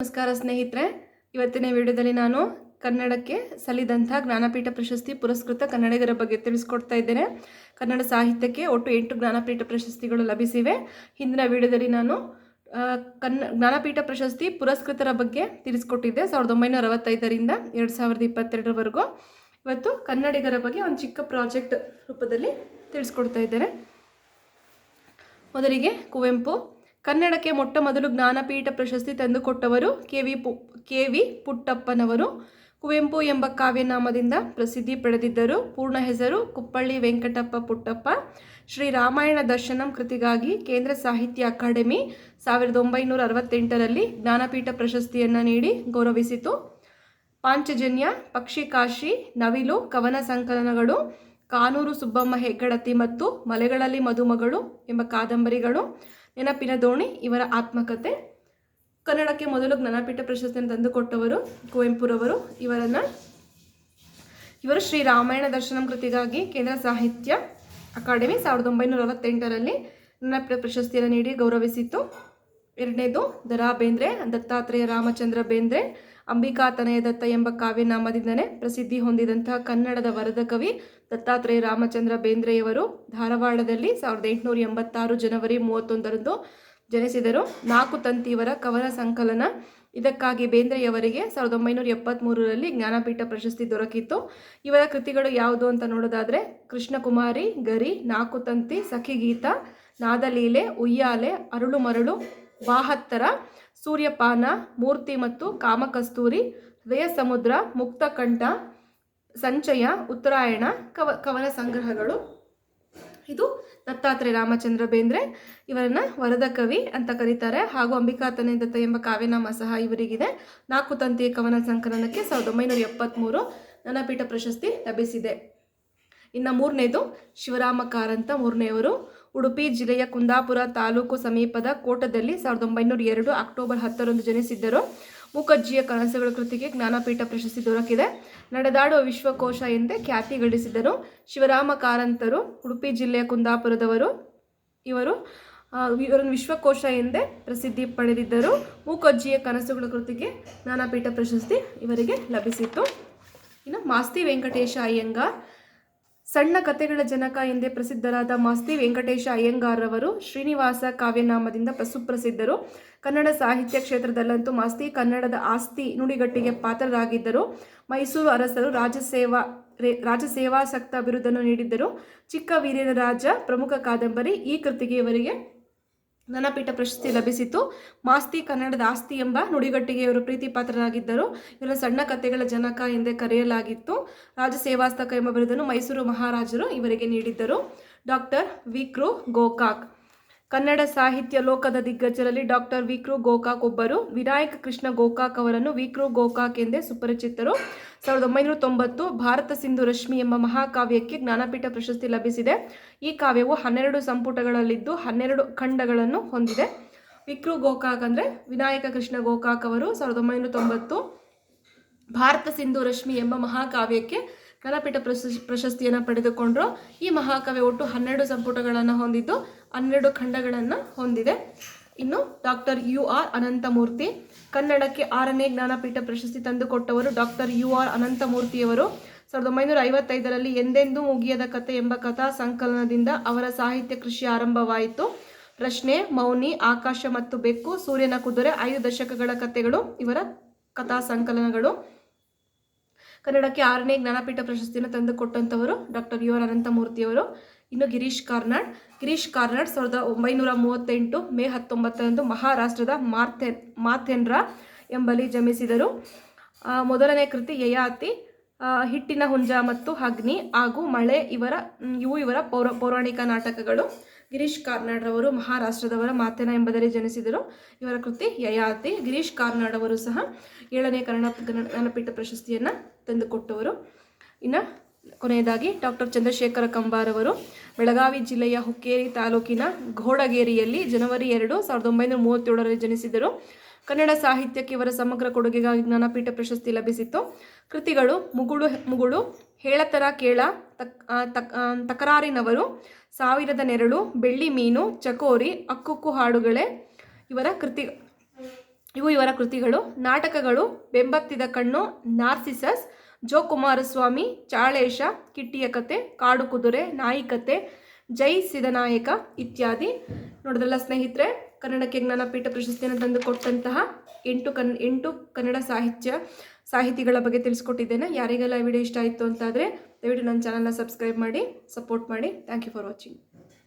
ನಮಸ್ಕಾರ ಸ್ನೇಹಿತರೆ, ಇವತ್ತಿನ ವಿಡಿಯೋದಲ್ಲಿ ನಾನು ಕನ್ನಡಕ್ಕೆ ಸಲ್ಲಿದಂಥ ಜ್ಞಾನಪೀಠ ಪ್ರಶಸ್ತಿ ಪುರಸ್ಕೃತ ಕನ್ನಡಿಗರ ಬಗ್ಗೆ ತಿಳಿಸ್ಕೊಡ್ತಾ ಇದ್ದೇನೆ. ಕನ್ನಡ ಸಾಹಿತ್ಯಕ್ಕೆ ಒಟ್ಟು ಎಂಟು ಜ್ಞಾನಪೀಠ ಪ್ರಶಸ್ತಿಗಳು ಲಭಿಸಿವೆ. ಹಿಂದಿನ ವಿಡಿಯೋದಲ್ಲಿ ನಾನು ಕನ್ನ ಜ್ಞಾನಪೀಠ ಪ್ರಶಸ್ತಿ ಪುರಸ್ಕೃತರ ಬಗ್ಗೆ ತಿಳಿಸ್ಕೊಟ್ಟಿದ್ದೆ ಸಾವಿರದ ಒಂಬೈನೂರ ಅರವತ್ತೈದರಿಂದ ಎರಡು ಸಾವಿರದ ಇಪ್ಪತ್ತೆರಡರವರೆಗೂ. ಇವತ್ತು ಕನ್ನಡಿಗರ ಬಗ್ಗೆ ಒಂದು ಚಿಕ್ಕ ಪ್ರಾಜೆಕ್ಟ್ ರೂಪದಲ್ಲಿ ತಿಳಿಸ್ಕೊಡ್ತಾ ಇದ್ದೇನೆ. ಮೊದಲಿಗೆ ಕುವೆಂಪು ಕನ್ನಡಕ್ಕೆ ಮೊಟ್ಟ ಮೊದಲು ಜ್ಞಾನಪೀಠ ಪ್ರಶಸ್ತಿ ತಂದುಕೊಟ್ಟವರು ಕೆ ವಿ ಪು, ಕೆ ವಿ ಪುಟ್ಟಪ್ಪನವರು. ಕುವೆಂಪು ಎಂಬ ಕಾವ್ಯನಾಮದಿಂದ ಪ್ರಸಿದ್ಧಿ ಪಡೆದಿದ್ದರು. ಪೂರ್ಣ ಹೆಸರು ಕುಪ್ಪಳ್ಳಿ ವೆಂಕಟಪ್ಪ ಪುಟ್ಟಪ್ಪ. ಶ್ರೀ ರಾಮಾಯಣ ದರ್ಶನಂ ಕೃತಿಗಾಗಿ ಕೇಂದ್ರ ಸಾಹಿತ್ಯ ಅಕಾಡೆಮಿ ಸಾವಿರದ ಒಂಬೈನೂರ ಅರವತ್ತೆಂಟರಲ್ಲಿ ಜ್ಞಾನಪೀಠ ಪ್ರಶಸ್ತಿಯನ್ನು ನೀಡಿ ಗೌರವಿಸಿತು. ಪಾಂಚಜನ್ಯ, ಪಕ್ಷಿಕಾಶಿ, ನವಿಲು, ಕವನ ಸಂಕಲನಗಳು, ಕಾನೂರು ಸುಬ್ಬಮ್ಮ ಹೆಗ್ಗಡತಿ ಮತ್ತು ಮಲೆಗಳಲ್ಲಿ ಮದುಮಗಳು ಎಂಬ ಕಾದಂಬರಿಗಳು ನೆನಪಿನ ದೋಣಿ, ಇವರ ಆತ್ಮಕತೆ. ಕನ್ನಡಕ್ಕೆ ಮೊದಲು ಜ್ಞಾನಪೀಠ ಪ್ರಶಸ್ತಿಯನ್ನು ತಂದುಕೊಟ್ಟವರು ಕುವೆಂಪುರವರು. ಇವರನ್ನು, ಇವರು ಶ್ರೀ ರಾಮಾಯಣ ದರ್ಶನಂ ಕೃತಿಗಾಗಿ ಕೇಂದ್ರ ಸಾಹಿತ್ಯ ಅಕಾಡೆಮಿ ಸಾವಿರದ ಒಂಬೈನೂರ ಅರವತ್ತೆಂಟರಲ್ಲಿ ಜ್ಞಾನಪೀಠ ಪ್ರಶಸ್ತಿಯನ್ನು ನೀಡಿ ಗೌರವಿಸಿತು ಎರಡನೇದು ದರಾ ಬೇಂದ್ರೆ ದತ್ತಾತ್ರೇಯ ರಾಮಚಂದ್ರ ಬೇಂದ್ರೆ ಅಂಬಿಕಾ ತನಯ ದತ್ತ ಎಂಬ ಕಾವ್ಯನಾಮದಿಂದಲೇ ಪ್ರಸಿದ್ಧಿ ಹೊಂದಿದಂತಹ ಕನ್ನಡದ ವರದ ಕವಿ ದತ್ತಾತ್ರೇಯ ರಾಮಚಂದ್ರ ಬೇಂದ್ರೆಯವರು ಧಾರವಾಡದಲ್ಲಿ ಸಾವಿರದ ಎಂಟುನೂರ ಎಂಬತ್ತಾರು ಜನವರಿ ಮೂವತ್ತೊಂದರಂದು ಜನಿಸಿದರು. ನಾಲ್ಕು ತಂತಿಯವರ ಕವನ ಸಂಕಲನ. ಇದಕ್ಕಾಗಿ ಬೇಂದ್ರೆಯವರಿಗೆ ಸಾವಿರದ ಒಂಬೈನೂರ ಎಪ್ಪತ್ತ್ಮೂರರಲ್ಲಿ ಜ್ಞಾನಪೀಠ ಪ್ರಶಸ್ತಿ ದೊರಕಿತ್ತು. ಇವರ ಕೃತಿಗಳು ಯಾವುದು ಅಂತ ನೋಡೋದಾದರೆ, ಕೃಷ್ಣಕುಮಾರಿ, ಗರಿ, ನಾಲ್ಕು ತಂತಿ, ಸಖಿಗೀತ, ನಾದಲೀಲೆ, ಉಯ್ಯಾಲೆ ಅರುಳು ಮರಳು ಬಾಹತ್ತರ ಸೂರ್ಯಪಾನ, ಮೂರ್ತಿ ಮತ್ತು ಕಾಮಕಸ್ತೂರಿ ಹೃದಯ ಸಮುದ್ರ ಮುಕ್ತಕಂಠ ಸಂಚಯ, ಉತ್ತರಾಯಣ, ಕವ, ಕವನ ಸಂಗ್ರಹಗಳು. ಇದು ದತ್ತಾತ್ರೇಯ ರಾಮಚಂದ್ರ ಬೇಂದ್ರೆ ಇವರನ್ನ ವರದ ಕವಿ ಅಂತ ಕರೀತಾರೆ. ಹಾಗೂ ಅಂಬಿಕಾ ತನೆ ದತ್ತ ಎಂಬ ಕಾವ್ಯನಾಮ ಸಹ ಇವರಿಗಿದೆ. ನಾಲ್ಕು ತಂತಿಯ ಕವನ ಸಂಕಲನಕ್ಕೆ ಸಾವಿರದ ಒಂಬೈನೂರ ಎಪ್ಪತ್ತ್ಮೂರು ನನಪೀಠ ಪ್ರಶಸ್ತಿ ಲಭಿಸಿದೆ. ಇನ್ನು ಮೂರನೇದು ಶಿವರಾಮ ಕಾರಂತ ಮೂರನೆಯವರು. ಉಡುಪಿ ಜಿಲ್ಲೆಯ ಕುಂದಾಪುರ ತಾಲೂಕು ಸಮೀಪದ ಕೋಟದಲ್ಲಿ ಸಾವಿರದ ಒಂಬೈನೂರ ಎರಡು ಅಕ್ಟೋಬರ್ ಹತ್ತರಂದು ಜನಿಸಿದ್ದರು. ಮೂಕಜ್ಜಿಯ ಕನಸುಗಳ ಕೃತಿಗೆ ಜ್ಞಾನಪೀಠ ಪ್ರಶಸ್ತಿ ದೊರಕಿದೆ. ನಡೆದಾಡುವ ವಿಶ್ವಕೋಶ ಎಂದೇ ಖ್ಯಾತಿ ಗಳಿಸಿದರು ಶಿವರಾಮ ಕಾರಂತರು, ಉಡುಪಿ ಜಿಲ್ಲೆಯ ಕುಂದಾಪುರದವರು, ಇವರು ಇವರನ್ನು ವಿಶ್ವಕೋಶ ಎಂದೇ ಪ್ರಸಿದ್ಧಿ ಪಡೆದಿದ್ದರು. ಮೂಕಜ್ಜಿಯ ಕನಸುಗಳ ಕೃತಿಗೆ ಜ್ಞಾನಪೀಠ ಪ್ರಶಸ್ತಿ ಇವರಿಗೆ ಲಭಿಸಿತ್ತು. ಇನ್ನು ಮಾಸ್ತಿ ವೆಂಕಟೇಶ ಅಯ್ಯಂಗಾರ್ ಸಣ್ಣ ಕಥೆಗಳ ಜನಕ ಎಂದೇ ಪ್ರಸಿದ್ಧರಾದ ಮಾಸ್ತಿ ವೆಂಕಟೇಶ ಅಯ್ಯಂಗಾರ್ ಅವರು ಶ್ರೀನಿವಾಸ ಕಾವ್ಯನಾಮದಿಂದ ಸುಪ್ರಸಿದ್ಧರು ಕನ್ನಡ ಸಾಹಿತ್ಯ ಕ್ಷೇತ್ರದಲ್ಲಂತೂ ಮಾಸ್ತಿ ಕನ್ನಡದ ಆಸ್ತಿ ನುಡಿಗಟ್ಟಿಗೆ ಪಾತ್ರರಾಗಿದ್ದರು. ಮೈಸೂರು ಅರಸರು ರಾಜಸೇವಾ ರಾಜಸೇವಾಸಕ್ತ ಬಿರುದನ್ನು ನೀಡಿದ್ದರು. ಚಿಕ್ಕ ವೀರ್ಯನ ರಾಜ ಪ್ರಮುಖ ಕಾದಂಬರಿ ಈ ಕೃತಿಗೆ ಇವರಿಗೆ ಜ್ಞಾನಪೀಠ ಪ್ರಶಸ್ತಿ ಲಭಿಸಿತು. ಮಾಸ್ತಿ ಕನ್ನಡದ ಆಸ್ತಿ ಎಂಬ ನುಡಿಗಟ್ಟಿಗೆ ಇವರು ಪ್ರೀತಿ ಪಾತ್ರರಾಗಿದ್ದರು ಇವರ ಸಣ್ಣ ಕಥೆಗಳ ಜನಕ ಎಂದೇ ಕರೆಯಲಾಗಿತ್ತು. ರಾಜಸೇವಾಸ್ತಕ ಎಂಬ ಬಿರುದನ್ನು ಮೈಸೂರು ಮಹಾರಾಜರು ಇವರಿಗೆ ನೀಡಿದ್ದರು. ಡಾಕ್ಟರ್ ವಿಕ್ರು ಗೋಕಾಕ್. ಕನ್ನಡ ಸಾಹಿತ್ಯ ಲೋಕದ ದಿಗ್ಗಜರಲ್ಲಿ ಡಾಕ್ಟರ್ ವಿಕ್ರು ಗೋಕಾಕ್ ಒಬ್ಬರು. ವಿನಾಯಕ ಕೃಷ್ಣ ಗೋಕಾಕ್ ಅವರನ್ನು ವಿಕ್ರು ಗೋಕಾಕ್ ಎಂದೇ ಸುಪರಿಚಿತರು. ಸಾವಿರದ ಒಂಬೈನೂರ ತೊಂಬತ್ತು ಭಾರತ ಸಿಂಧು ರಶ್ಮಿ ಎಂಬ ಮಹಾಕಾವ್ಯಕ್ಕೆ ಜ್ಞಾನಪೀಠ ಪ್ರಶಸ್ತಿ ಲಭಿಸಿದೆ. ಈ ಕಾವ್ಯವು ಹನ್ನೆರಡು ಸಂಪುಟಗಳಲ್ಲಿದ್ದು ಹನ್ನೆರಡು ಖಂಡಗಳನ್ನು ಹೊಂದಿದೆ. ವಿಕ್ರು ಗೋಕಾಕ್ ಅಂದರೆ ವಿನಾಯಕ ಕೃಷ್ಣ ಗೋಕಾಕ್ ಅವರು. ಸಾವಿರದ ಒಂಬೈನೂರ ತೊಂಬತ್ತು ಭಾರತ ಸಿಂಧು ರಶ್ಮಿ ಎಂಬ ಮಹಾಕಾವ್ಯಕ್ಕೆ ಜ್ಞಾನಪೀಠ ಪ್ರಶಸ್, ಪ್ರಶಸ್ತಿಯನ್ನು ಪಡೆದುಕೊಂಡ್ರು. ಈ ಮಹಾಕಾವ್ಯ ಒಟ್ಟು ಹನ್ನೆರಡು ಸಂಪುಟಗಳನ್ನು ಹೊಂದಿದ್ದು, ಹನ್ನೆರಡು ಖಂಡಗಳನ್ನು ಹೊಂದಿದೆ. ಇನ್ನು ಡಾಕ್ಟರ್ ಯು ಆರ್ ಅನಂತಮೂರ್ತಿ, ಕನ್ನಡಕ್ಕೆ ಆರನೇ ಜ್ಞಾನಪೀಠ ಪ್ರಶಸ್ತಿ ತಂದುಕೊಟ್ಟವರು ಡಾಕ್ಟರ್ ಯು ಆರ್ ಅನಂತಮೂರ್ತಿಯವರು. ಸಾವಿರದ ಒಂಬೈನೂರ ಐವತ್ತೈದರಲ್ಲಿ ಎಂದೆಂದೂ ಮುಗಿಯದ ಕಥೆ ಎಂಬ ಕಥಾ ಸಂಕಲನದಿಂದ ಅವರ ಸಾಹಿತ್ಯ ಕೃಷಿ ಆರಂಭವಾಯಿತು. ಪ್ರಶ್ನೆ, ಮೌನಿ, ಆಕಾಶ ಮತ್ತು ಬೆಕ್ಕು, ಸೂರ್ಯನ ಕುದುರೆ, ಐದು ದಶಕಗಳ ಕಥೆಗಳು ಇವರ ಕಥಾ ಸಂಕಲನಗಳು. ಕನ್ನಡಕ್ಕೆ ಆರನೇ ಜ್ಞಾನಪೀಠ ಪ್ರಶಸ್ತಿಯನ್ನು ತಂದು ತಂದುಕೊಟ್ಟಂಥವರು ಡಾಕ್ಟರ್ ಯು ಆರ್ ಅನಂತಮೂರ್ತಿಯವರು ಇನ್ನು ಗಿರೀಶ್ ಕಾರ್ನಾಡ್. ಗಿರೀಶ್ ಕಾರ್ನಾಡ್ ಸಾವಿರದ ಒಂಬೈನೂರ ಮೂವತ್ತೆಂಟು ಮೇ ಹತ್ತೊಂಬತ್ತರಂದು ಮಹಾರಾಷ್ಟ್ರದ ಮಾರ್ಥೆನ್ ಮಾಥೆನ್ರ ಎಂಬಲ್ಲಿ ಜಮಿಸಿದರು ಮೊದಲನೇ ಕೃತಿ ಯಯಾತಿ ಹಿಟ್ಟಿನ ಹುಂಜ ಮತ್ತು ಅಗ್ನಿ ಹಾಗೂ ಮಳೆ ಇವರ ಇವು ಇವರ ಪೌರ, ಪೌರಾಣಿಕ ನಾಟಕಗಳು. ಗಿರೀಶ್ ಕಾರ್ನಾಡ್ರವರು ಮಹಾರಾಷ್ಟ್ರದವರ ಮಾತೆನ ಎಂಬುದರಲ್ಲಿ ಜನಿಸಿದರು. ಇವರ ಕೃತಿ ಯಯಾತಿ. ಗಿರೀಶ್ ಕಾರ್ನಾಡ್ ಅವರು ಸಹ ಏಳನೇ ಕನ್ನಡ ಜ್ಞಾನಪೀಠ ಪ್ರಶಸ್ತಿಯನ್ನು ತಂದುಕೊಟ್ಟವರು. ಇನ್ನು ಕೊನೆಯದಾಗಿ ಡಾಕ್ಟರ್ ಚಂದ್ರಶೇಖರ ಕಂಬಾರವರು. ಬೆಳಗಾವಿ ಜಿಲ್ಲೆಯ ಹುಕ್ಕೇರಿ ತಾಲೂಕಿನ ಘೋಡಗೇರಿಯಲ್ಲಿ ಜನವರಿ ಎರಡು ಸಾವಿರದ ಒಂಬೈನೂರ ಮೂವತ್ತೇಳರಲ್ಲಿ ಜನಿಸಿದರು. ಕನ್ನಡ ಸಾಹಿತ್ಯಕ್ಕೆ ಇವರ ಸಮಗ್ರ ಕೊಡುಗೆಗಾಗಿ ಜ್ಞಾನಪೀಠ ಪ್ರಶಸ್ತಿ ಲಭಿಸಿತ್ತು. ಕೃತಿಗಳು ಮುಗುಳು ಮುಗುಳು ಹೇಳತರ ಕೇಳ, ತಕ್ ತಕರಾರಿನವರು. ಸಾವಿರದ ನೆರಳು, ಬೆಳ್ಳಿ ಮೀನು, ಚಕೋರಿ ಅಕ್ಕುಕ್ಕು ಹಾಡುಗಳೇ ಇವರ ಕೃತಿ, ಇವು ಇವರ ಕೃತಿಗಳು. ನಾಟಕಗಳು, ಬೆಂಬತ್ತಿದ ಕಣ್ಣು, ನಾರ್ಸಿಸಸ್, ಜೋ ಕುಮಾರಸ್ವಾಮಿ, ಚಾಳೇಶ, ಕಿಟ್ಟಿಯ ಕತೆ, ಕಾಡು ಕುದುರೆ, ನಾಯಿ ಕತೆ, ಜೈ ಸಿದನಾಯಕ ಇತ್ಯಾದಿ. ನೋಡಿದ್ರಲ್ಲ ಸ್ನೇಹಿತರೆ, ಕನ್ನಡಕ್ಕೆ ಜ್ಞಾನಪೀಠ ಪ್ರಶಸ್ತಿಯನ್ನು ತಂದು ಕೊಟ್ಟಂತಹ ಎಂಟು ಕನ್, ಎಂಟು ಕನ್ನಡ ಸಾಹಿತ್ಯ ಸಾಹಿತಿಗಳ ಬಗ್ಗೆ ತಿಳಿಸ್ಕೊಟ್ಟಿದ್ದೇನೆ. ಯಾರಿಗೆಲ್ಲ ವಿಡಿಯೋ ಇಷ್ಟ ಆಯಿತು ಅಂತಾದರೆ ದಯವಿಟ್ಟು ನನ್ನ ಚಾನಲ್ನ ಸಬ್ಸ್ಕ್ರೈಬ್ ಮಾಡಿ ಸಪೋರ್ಟ್ ಮಾಡಿ. Thank you for watching